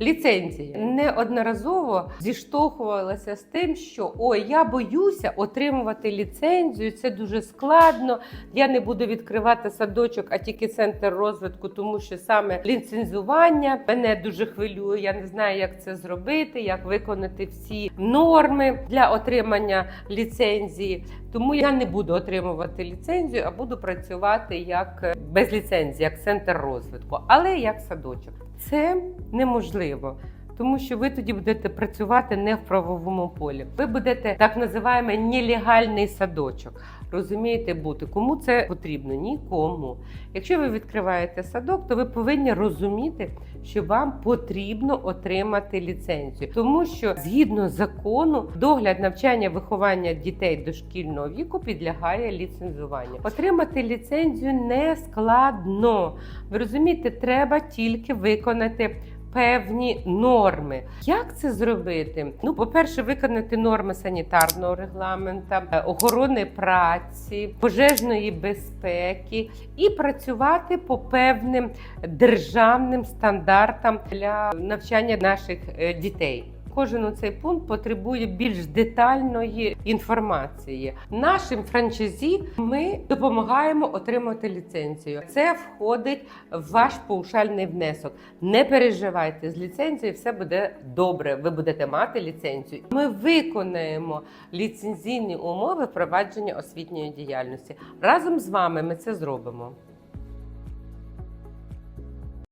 Ліцензії неодноразово зіштовхувалася з тим, що ой, я боюся отримувати ліцензію. Це дуже складно. Я не буду відкривати садочок, а тільки центр розвитку, тому що саме ліцензування мене дуже хвилює. Я не знаю, як це зробити, як виконати всі норми для отримання ліцензії. Тому я не буду отримувати ліцензію, а буду працювати як е, без ліцензії, як центр розвитку, але як садочок. Це неможливо. Тому що ви тоді будете працювати не в правовому полі. Ви будете так називаємо нелегальний садочок. Розумієте, бути кому це потрібно? Нікому. Якщо ви відкриваєте садок, то ви повинні розуміти, що вам потрібно отримати ліцензію, тому що згідно закону догляд навчання виховання дітей дошкільного віку підлягає ліцензуванню. Отримати ліцензію не складно. Ви розумієте, треба тільки виконати. Певні норми. Як це зробити? Ну, по-перше, виконати норми санітарного регламента, е, охорони праці, пожежної безпеки і працювати по певним державним стандартам для навчання наших е, дітей. Кожен цей пункт потребує більш детальної інформації. Нашим франчайзі ми допомагаємо отримати ліцензію. Це входить в ваш паушальний внесок. Не переживайте з ліцензією, все буде добре. Ви будете мати ліцензію. Ми виконаємо ліцензійні умови впровадження освітньої діяльності. Разом з вами ми це зробимо.